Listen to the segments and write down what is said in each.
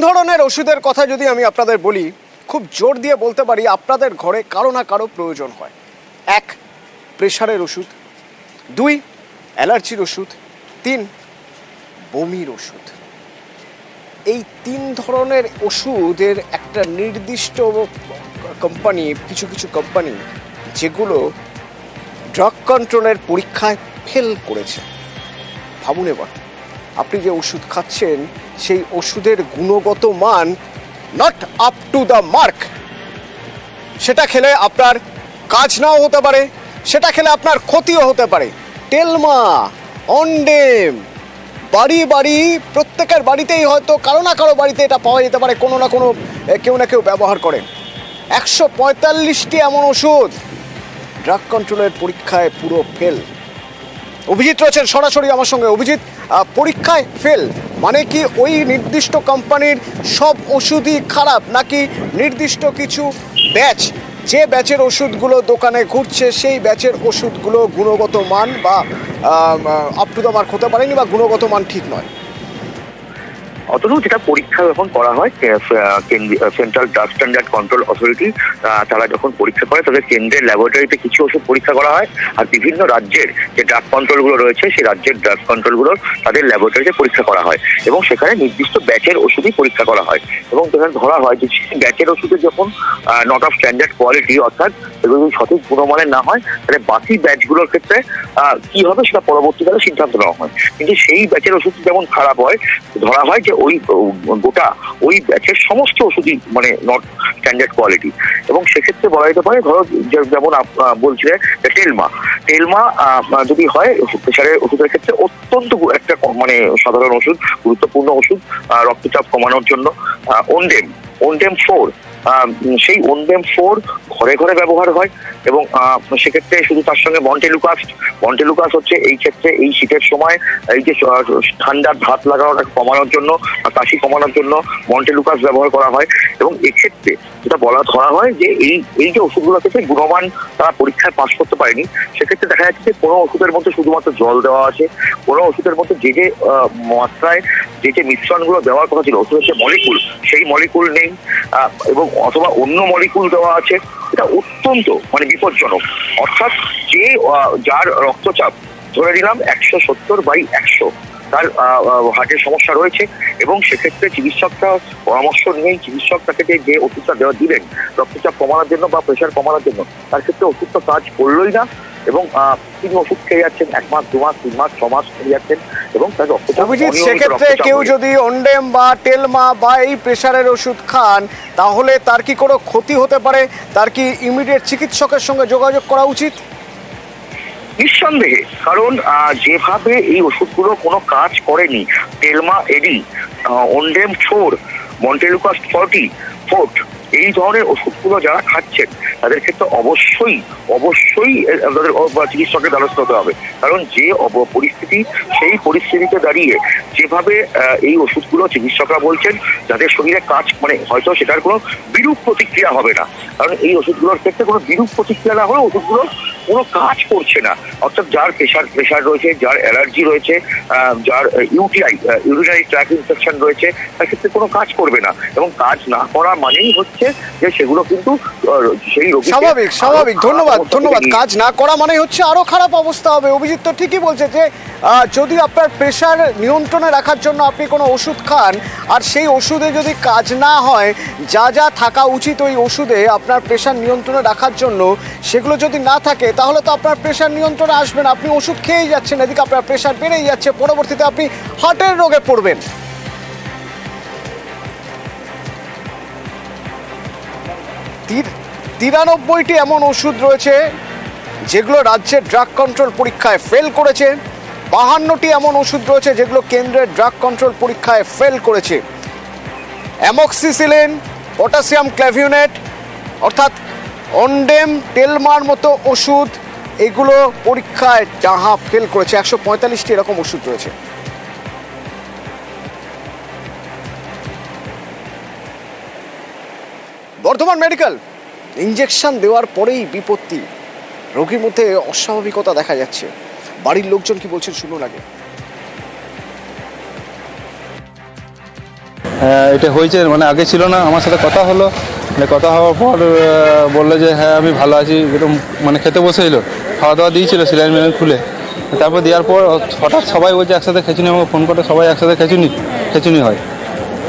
ধরনের ওষুধের কথা যদি আমি আপনাদের বলি, খুব জোর দিয়ে বলতে পারি আপনাদের ঘরে কারও না কারও প্রয়োজন হয়। এক, প্রেশারের ওষুধ। দুই, অ্যালার্জির ওষুধ। তিন, বমির ওষুধ। এই তিন ধরনের ওষুধের একটা নির্দিষ্ট কোম্পানি কিছু কিছু কোম্পানি যেগুলো ড্রাগ কন্ট্রোলের পরীক্ষায় ফেল করেছে। ভাবুন এবার, আপনি যে ওষুধ খাচ্ছেন সেই ওষুধের গুণগত মান not up to the mark সেটা খেলে আপনার কাজ নাও হতে পারে, সেটা খেলে আপনার ক্ষতিও হতে পারে। টেলমা অন্ডেম বাড়ি বাড়ি, প্রত্যেকের বাড়িতেই হয়তো কারও না কারও বাড়িতে এটা পাওয়া যেতে পারে, কোনো না কোনো কেউ না কেউ ব্যবহার করে। একশো পঁয়তাল্লিশটি এমন ওষুধ। ড্রাগ কন্ট্রোলের পরীক্ষায় পুরো ফেল অভিজিৎ রয়েছেন সরাসরি আমার সঙ্গে। অভিজিৎ পরীক্ষায় ফেল মানে কি ওই নির্দিষ্ট কোম্পানির সব ওষুধই খারাপ নাকি নির্দিষ্ট কিছু ব্যাচ? যে ব্যাচের ওষুধগুলো দোকানে ঘুরছে, সেই ব্যাচের ওষুধগুলো গুণগত মান বা আপ টু দ্য মার্ক হতে পারেনি বা গুণগত মান ঠিক নয়। অতটুকু যেটা পরীক্ষা যখন করা হয় central drug standard control authority তারা যখন পরীক্ষা করে, তাদের কেন্দ্রের ল্যাবরেটরিতে কিছু ওষুধ পরীক্ষা করা হয় আর বিভিন্ন রাজ্যের যে ড্রাগ কন্ট্রোলগুলো রয়েছে, সেই রাজ্যের ড্রাগ কন্ট্রোলগুলোর তাদের ল্যাবরেটরিতে পরীক্ষা করা হয় এবং সেখানে নির্দিষ্ট ব্যাচের ওষুধই পরীক্ষা করা হয় এবং সেখানে ধরা হয় যে ব্যাচের ওষুধের যখন নট অফ স্ট্যান্ডার্ড কোয়ালিটি অর্থাৎ এগুলো যদি সঠিক গুণমানের না হয়, তাহলে বাকি ব্যাচগুলোর ক্ষেত্রে কি হবে সেটা পরবর্তীকালে সিদ্ধান্ত নেওয়া হয়। কিন্তু সেই ব্যাচের ওষুধ যেমন খারাপ হয়, ধরা হয় যে ওই গোটা ওই ব্যাচের সমস্ত ওষুধই মানে নট স্ট্যান্ডার্ড কোয়ালিটি এবং সেক্ষেত্রে বলা যেতে পারে, ধরো যেমন বলছিলে টেলমা। টেলমা যদি হয়, প্রেশারের ওষুধের ক্ষেত্রে অত্যন্ত একটা মানে সাধারণ ওষুধ, গুরুত্বপূর্ণ ওষুধ রক্তচাপ কমানোর জন্য। ওনডেম ওনডেম ফোর সেই ওনডেম ফোর ঘরে ঘরে ব্যবহার হয় এবং সেক্ষেত্রে শুধু তার সঙ্গে মন্টেলুকাস মন্টেলুকাস হচ্ছে এই ক্ষেত্রে এই শীতের সময় এই যে ঠান্ডার ধাত লাগানোটা কমানোর জন্য কাশি কমানোর জন্য মন্টেলুকাস ব্যবহার করা হয় এবং এক্ষেত্রে যেটা বলা, ধরা হয় যে এই এই যে ওষুধগুলো থেকে গুণমান তারা পরীক্ষায় পাশ করতে পারেনি। সেক্ষেত্রে দেখা যাচ্ছে যে কোনো ওষুধের মধ্যে শুধুমাত্র জল দেওয়া আছে, কোনো ওষুধের মধ্যে যে যে মাত্রায় যে যে মিশ্রণগুলো দেওয়ার কথা ছিল ওষুধের যে মলিকুল সেই মলিকুল নেই এবং অথবা অন্য মলিকুল দেওয়া আছে, এটা অত্যন্ত মানে বিপজ্জনক। অর্থাৎ যে যার রক্তচাপ, ধরে নিলাম একশো সত্তর বাই একশো, তার হার্টের সমস্যা রয়েছে এবং সেক্ষেত্রে চিকিৎসকরা পরামর্শ নিয়েই চিকিৎসক তাকে যে- ওষুধটা দেওয়া দিলেন, রক্তচাপ কমানোর জন্য বা প্রেশার কমানোর জন্য, তার ক্ষেত্রে ওষুধটা কাজ করলোই না। এবং তিনি ওষুধ খেয়ে যাচ্ছেন এক মাস দু মাস তিন মাস ছ মাস খেয়ে যাচ্ছেন এবং তার রক্তচাপ অভিজিৎ সেক্ষেত্রে কেউ যদি অন্ডেম বা টেলমা বা এই প্রেশারের ওষুধ খান তাহলে তার কি কোনো ক্ষতি হতে পারে? তার কি ইমিডিয়েট চিকিৎসকের সঙ্গে যোগাযোগ করা উচিত? নিঃসন্দেহে কারণ যেভাবে এই ওষুধগুলো কোনো কাজ করেনি Telma AD Ondem four Montelukast forty forte এই ধরনের ওষুধগুলো যারা খাচ্ছেন, তাদের ক্ষেত্রে অবশ্যই অবশ্যই তাদের চিকিৎসকের দ্বারস্থ হতে হবে। কারণ যে পরিস্থিতি, সেই পরিস্থিতিতে দাঁড়িয়ে যেভাবে এই ওষুধগুলো চিকিৎসকরা বলছেন, যাদের শরীরে কাজ মানে হয়তো সেটার কোনো বিরূপ প্রতিক্রিয়া হবে না। কারণ এই ওষুধগুলোর ক্ষেত্রে কোনো বিরূপ প্রতিক্রিয়া না হলে ওষুধগুলো কোনো কাজ করছে না। অর্থাৎ যার প্রেশার প্রেশার রয়েছে যার অ্যালার্জি রয়েছে যার ইউটিআই ইউরিনারি ট্র্যাক ইনফেকশন রয়েছে তার ক্ষেত্রে কোনো কাজ করবে না। এবং কাজ না করা মানেই হচ্ছে যে সেগুলো কিন্তু সেই রোগী স্বাভাবিক স্বাভাবিক। ধন্যবাদ ধন্যবাদ। কাজ না করা মানে হচ্ছে আরও খারাপ অবস্থা হবে। অভিজিৎ তো ঠিকই বলছে যে যদি আপনার প্রেশার নিয়ন্ত্রণে রাখার জন্য আপনি কোনো ওষুধ খান আর সেই ওষুধে যদি কাজ না হয় যা যা থাকা উচিত ওই ওষুধে আপনার প্রেশার নিয়ন্ত্রণে রাখার জন্য সেগুলো যদি না থাকে তাহলে তো আপনার প্রেশার নিয়ন্ত্রণে আসবে না। আপনি ওষুধ খেয়েই যাচ্ছেন, এদিকে আপনার প্রেশার বেড়েই যাচ্ছে। পরবর্তীতে আপনি হার্টের রোগে পড়বেন। তির- তিরানব্বইটি এমন ওষুধ রয়েছে যেগুলো রাজ্যের ড্রাগ কন্ট্রোল পরীক্ষায় ফেল করেছে। বাহান্নটি এমন ওষুধ রয়েছে যেগুলো কেন্দ্রের ড্রাগ কন্ট্রোল পরীক্ষায় ফেল করেছে। অ্যামক্সিসিলিন, পটাশিয়াম ক্ল্যাভিউনেট অর্থাৎ অন্ডেম টেলমার মতো ওষুধ, এগুলো পরীক্ষায় যাহা ফেল করেছে, একশো পঁয়তাল্লিশটি এরকম ওষুধ রয়েছে। বর্ধমান মেডিকেল ইঞ্জেকশন দেওয়ার পরেই বিপত্তি। রোগীর মধ্যে অস্বাভাবিকতা দেখা যাচ্ছে। বাড়ির লোকজন কি বলছেন শুনুন আগে। এটা হয়েছে মানে আগে ছিল না, আমার সাথে কথা হলো। মানে কথা হওয়ার পর বলল যে হ্যাঁ আমি ভালো আছি। এরকম মানে খেতে বসে এলো খাওয়া দাওয়া দিয়েছিল সিলাইন মিলাইন খুলে। তারপর দেওয়ার পর, হঠাৎ সবাই বলছে, একসাথে খেচুনি। আমাকে ফোন করে, সবাই একসাথে খেচুনি। খেচুনি হয়।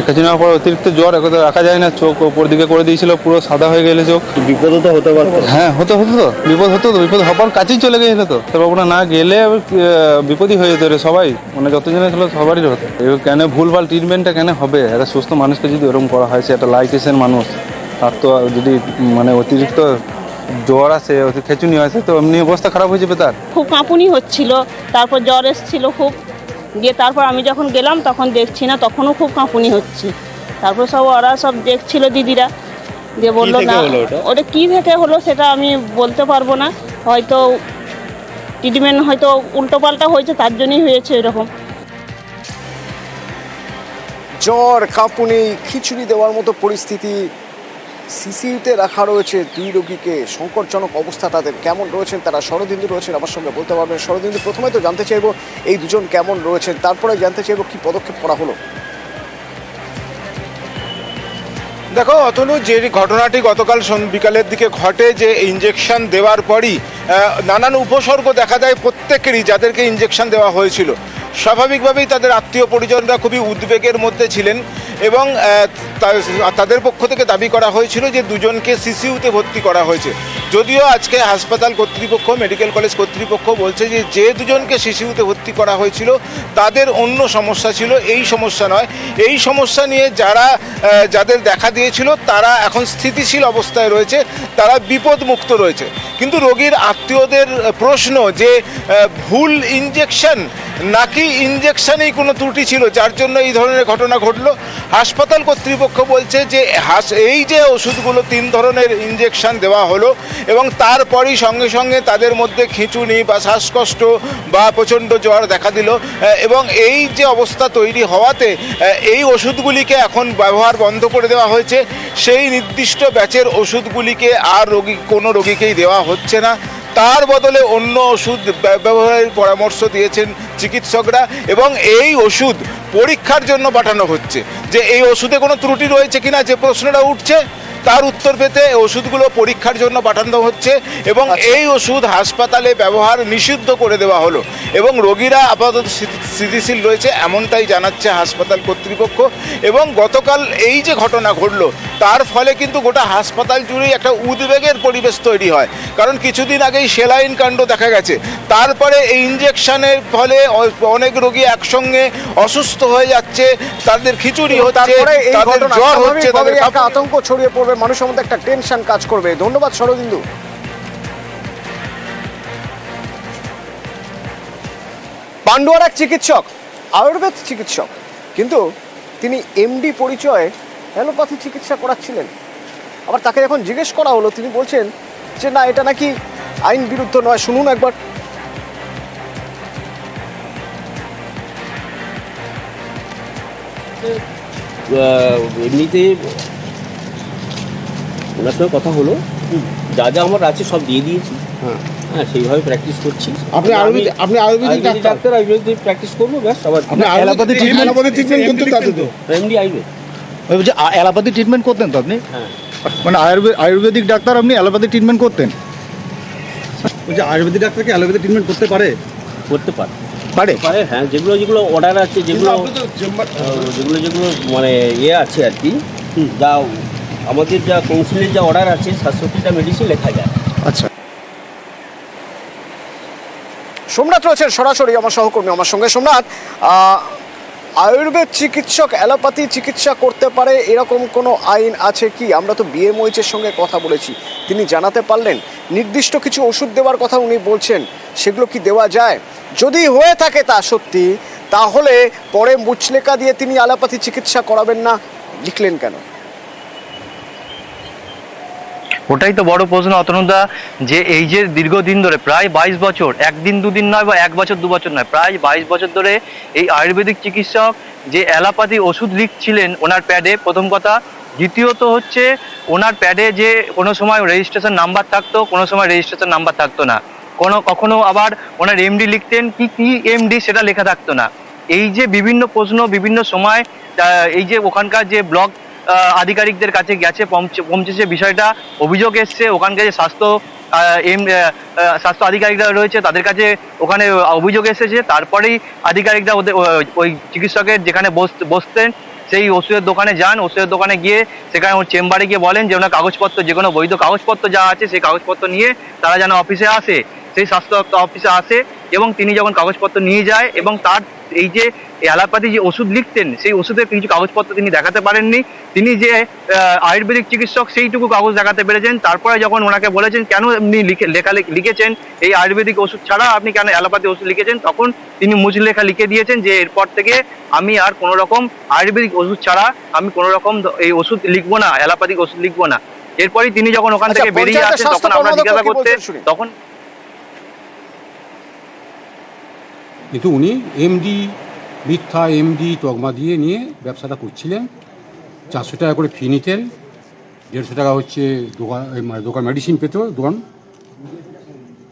হওয়ার পর অতিরিক্ত জ্বর একদম রাখা যায় না চোখ ওপর দিকে করে দিয়েছিল পুরো সাদা হয়ে গেলে চোখ। বিপদও তো হতে পারতো। হ্যাঁ হতো হতো তো বিপদ হতো তো বিপদ হবার কাছেই চলে গেছিল তো। তারপর ওরা না গেলে বিপদই হয়ে যেত রে সবাই মানে যতজনে ছিল সবারই হতো। এবার কেন ভুলভাল ট্রিটমেন্টটা কেন হবে? একটা সুস্থ মানুষকে যদি ওরকম করা হয় সে একটা লাইটেশন মানুষ তার তো যদি মানে অতিরিক্ত জ্বর আসে খেচুনি আসে তো এমনি অবস্থা খারাপ হয়ে যাবে তার। খুব কাঁপুনি হচ্ছিল তারপর জ্বর এসেছিল খুব। দিয়ে তারপর আমি যখন গেলাম তখন দেখছি না তখনও খুব কাঁপুনি হচ্ছে। তারপর সব ওরা সব দেখছিল দিদিরা দিয়ে বলল না ওটা? ওটা কী থেকে হলো সেটা আমি বলতে পারব না। হয়তো ট্রিটমেন্ট হয়তো উল্টোপাল্টা হয়েছে তার জন্যই হয়েছে এরকম। জ্বর কাঁপুনি খিচুড়ি দেওয়ার মতো পরিস্থিতি সিসিউতে রাখা রয়েছে দুই রোগীকে। সংকটজনক অবস্থা তাদের। কেমন রয়েছেন তারা? শরদিন্দু রয়েছেন আমার সঙ্গে, বলতে পারবেন। শরদিন্দু, প্রথমে তো জানতে চাইব, এই দুজন কেমন রয়েছেন? তারপরে জানতে চাইব কি পদক্ষেপ করা হলো। দেখো, অতনু, যে ঘটনাটি গতকাল বিকালের দিকে ঘটে, যে ইঞ্জেকশন দেওয়ার পরই নানান উপসর্গ দেখা দেয় প্রত্যেকেরই যাদেরকে ইঞ্জেকশন দেওয়া হয়েছিল। স্বাভাবিকভাবেই তাদের আত্মীয় পরিজনরা খুবই উদ্বেগের মধ্যে ছিলেন। এবং তাদের পক্ষ থেকে দাবি করা হয়েছিল যে দুজনকে সিসিউতে ভর্তি করা হয়েছে। যদিও আজকে হাসপাতাল কর্তৃপক্ষ, মেডিকেল কলেজ কর্তৃপক্ষ বলছে যে যে দুজনকে শিশুতে ভর্তি করা হয়েছিল, তাদের অন্য সমস্যা ছিল। এই সমস্যা নয়। এই সমস্যা নিয়ে যারা যাদের দেখা দিয়েছিল, তারা এখন স্থিতিশীল অবস্থায় রয়েছে। তারা বিপদমুক্ত রয়েছে। কিন্তু রোগীর আত্মীয়দের প্রশ্ন যে ভুল ইঞ্জেকশন নাকি ইঞ্জেকশনেই কোনো ত্রুটি ছিল? যার জন্য এই ধরনের ঘটনা ঘটলো। হাসপাতাল কর্তৃপক্ষ বলছে যে, হাস, এই যে ওষুধগুলো তিন ধরনের ইঞ্জেকশন দেওয়া হলো এবং তারপরই সঙ্গে সঙ্গে তাদের মধ্যে খিঁচুনি বা শ্বাসকষ্ট বা প্রচণ্ড জ্বর দেখা দিল। এবং এই যে অবস্থা তৈরি হওয়াতে এই ওষুধগুলিকে এখন ব্যবহার বন্ধ করে দেওয়া হয়েছে। সেই নির্দিষ্ট ব্যাচের ওষুধগুলিকে আর রোগী, কোনো রোগীকেই দেওয়া হচ্ছে না। তার বদলে অন্য ওষুধ ব্য- ব্যবহারের পরামর্শ দিয়েছেন চিকিৎসকরা এবং এই ওষুধ পরীক্ষার জন্য পাঠানো হচ্ছে। যে এই ওষুধে কোনো ত্রুটি রয়েছে কিনা যে প্রশ্নটা উঠছে তার উত্তর পেতে ওষুধগুলো পরীক্ষার জন্য পাঠানো হচ্ছে এবং এই ওষুধ হাসপাতালে ব্যবহার নিষিদ্ধ করে দেওয়া হলো এবং রোগীরা আপাতত স্থিতিশীল রয়েছে এমনটাই জানাচ্ছে হাসপাতাল কর্তৃপক্ষ এবং গতকাল এই যে ঘটনা ঘটলো তার ফলে কিন্তু গোটা হাসপাতাল জুড়েই একটা উদ্বেগের পরিবেশ তৈরি হয়। কারণ কিছুদিন আগেই সেলাইন কাণ্ড দেখা গেছে। তারপরে এই ইঞ্জেকশনের ফলে অনেক রোগী একসঙ্গে অসুস্থ হয়ে যাচ্ছে তাদের খিচুড়ি হচ্ছে তাদের জ্বর হচ্ছে তাদের একটা আতঙ্ক ছড়িয়ে পড়বে মানুষের মধ্যে একটা টেনশন কাজ করবে। ধন্যবাদ শরদিন্দু। পান্ডুয়ার এক চিকিৎসক আয়ুর্বেদ চিকিৎসক কিন্তু তিনি এমডি পরিচয়ে অ্যালোপ্যাথি চিকিৎসা করাচ্ছিলেন। আবার তাকে যখন জিজ্ঞেস করা হলো তিনি বলছেন যে না এটা নাকি আইন বিরুদ্ধ নয়। শুনুন একবার। এমনিতে ওনার সঙ্গে কথা হলো। যা যা আমার আছে সব দিয়ে দিয়েছি। হ্যাঁ। সেইভাবে প্র্যাকটিস করছি। আপনি আপনি আয়ুর্বেদিক ডাক্তার? প্র্যাকটিস করব ব্যাস আবার আপনি অ্যালোপ্যাথি ট্রিটমেন্ট অ্যালোপ্যাথি ট্রিটমেন্ট করতেন তাতে তো। এমডি আইবে ওই বলছে অ্যালোপ্যাথি ট্রিটমেন্ট করতেন তো আপনি? হ্যাঁ। মানে আয়ুর্বেদ আয়ুর্বেদিক ডাক্তার আপনি অ্যালোপ্যাথি ট্রিটমেন্ট করতেন? বলছে আয়ুর্বেদিক ডাক্তার কি অ্যালোপ্যাথি ট্রিটমেন্ট করতে পারে? করতে পারে। পারে? পারে হ্যাঁ যেগুলো যেগুলো অর্ডার আছে যেগুলো যেগুলো যেগুলো মানে ইয়ে আছে আর কি যা আমাদের যা কাউন্সিলের যা অর্ডার আছে সাতষট্টিটা মেডিসিন লেখা যায়। আচ্ছা। সোমনাথ রয়েছেন সরাসরি আমার সহকর্মী আমার সঙ্গে। সোমনাথ আহ, আয়ুর্বেদ চিকিৎসক, অ্যালোপ্যাথি চিকিৎসা করতে পারে, এরকম কোনো আইন আছে কি? আমরা তো বিএমওইচের সঙ্গে কথা বলেছি। তিনি জানাতে পারলেন, নির্দিষ্ট কিছু ওষুধ দেওয়ার কথা উনি বলছেন, সেগুলো কি দেওয়া যায়? যদি হয়ে থাকে তা সত্যি, তাহলে পরে মুচলেকা দিয়ে তিনি অ্যালোপ্যাথি চিকিৎসা করাবেন না। লিখলেন কেন? ওটাই তো বড় প্রশ্ন, অতনুদা, যে এই যে দীর্ঘদিন ধরে, প্রায় বাইশ বছর, একদিন দুদিন নয় বা এক বছর, দু বছর নয়, প্রায় বাইশ বছর ধরে এই আয়ুর্বেদিক চিকিৎসক যে অ্যালোপ্যাথি ওষুধ লিখছিলেন ওনার প্যাডে, প্রথম কথা। দ্বিতীয়ত হচ্ছে, ওনার প্যাডে যে কোনো সময় রেজিস্ট্রেশন নাম্বার থাকতো, কোনো সময় রেজিস্ট্রেশন নাম্বার থাকতো না। কোনো, কখনো আবার ওনার এমডি লিখতেন, কি কি এমডি সেটা লেখা থাকতো না। এই যে বিভিন্ন প্রশ্ন, বিভিন্ন সময় এই যে ওখানকার যে ব্লক আধিকারিকদের কাছে গেছে, পৌঁছে- পৌঁছেছে বিষয়টা। অভিযোগ এসছে, ওখানকার যে স্বাস্থ্য এম স্বাস্থ্য আধিকারিকরা রয়েছে, তাদের কাছে ওখানে অভিযোগ এসেছে। তারপরেই আধিকারিকরা ওদের ওই চিকিৎসকের যেখানে বস- বসতেন, সেই ওষুধের দোকানে যান। ওষুধের দোকানে গিয়ে সেখানে ওর চেম্বারে গিয়ে বলেন যে, ওনার কাগজপত্র, যে কোনো বৈধ কাগজপত্র যা আছে, সেই কাগজপত্র নিয়ে তারা যেন অফিসে আসে। সেই স্বাস্থ্য অফিসে আসে এবং তিনি যখন কাগজপত্র নিয়ে যায় এবং তার এই যে অ্যালোপ্যাথি যে ওষুধ লিখতেন সেই ওষুধের কিছু কাগজপত্র তিনি দেখাতে পারেননি। তিনি যে আয়ুর্বেদিক চিকিৎসক সেইটুকু কাগজ দেখাতে পেরেছেন। তারপরে যখন ওনাকে বলেছেন কেন আপনি লিখে লেখা লিখেছেন? এই আয়ুর্বেদিক ওষুধ ছাড়া আপনি কেন অ্যালোপ্যাথি ওষুধ লিখেছেন? তখন তিনি মুচ লেখা লিখে দিয়েছেন যে এরপর থেকে আমি আর কোনো রকম আয়ুর্বেদিক ওষুধ ছাড়া আমি কোনো রকম এই ওষুধ লিখব না অ্যালোপ্যাথিক ওষুধ লিখব না। এরপরই তিনি যখন ওখান আচ্ছা, থেকে বেরিয়ে আসেন তখন আমরা জিজ্ঞাসা করতে তখন কিন্তু উনি এমডি মিথ্যা এমডি তকমা দিয়ে নিয়ে ব্যবসাটা করছিলেন। চারশো টাকা করে ফি নিতেন দেড়শো টাকা হচ্ছে দোকান মানে দোকান মেডিসিন পেত দোকান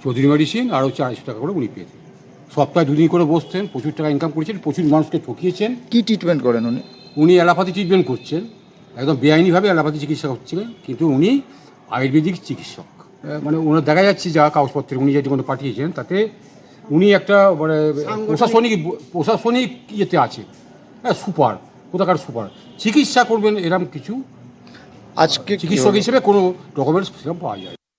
চৌধুরী মেডিসিন আর হচ্ছে আড়াইশো টাকা করে উনি পেতেন। সপ্তাহে দুদিন করে বসতেন প্রচুর টাকা ইনকাম করেছেন প্রচুর মানুষকে ঠকিয়েছেন। কী ট্রিটমেন্ট করেন উনি? উনি অ্যালোপ্যাথি ট্রিটমেন্ট করছেন একদম বেআইনিভাবে অ্যালোপ্যাথি চিকিৎসা করছিলেন কিন্তু উনি আয়ুর্বেদিক চিকিৎসক। মানে ওনার দেখা যাচ্ছে যা কাগজপত্রে উনি যেটি কোনো পাঠিয়েছেন তাতে উনি একটা মানে প্রশাসনিক প্রশাসনিক ইয়েতে আছে। হ্যাঁ সুপার কোথাকার সুপার। চিকিৎসা করবেন এরম কিছু আজকে চিকিৎসক হিসেবে কোনো ডকুমেন্টস সেরকম পাওয়া যায়।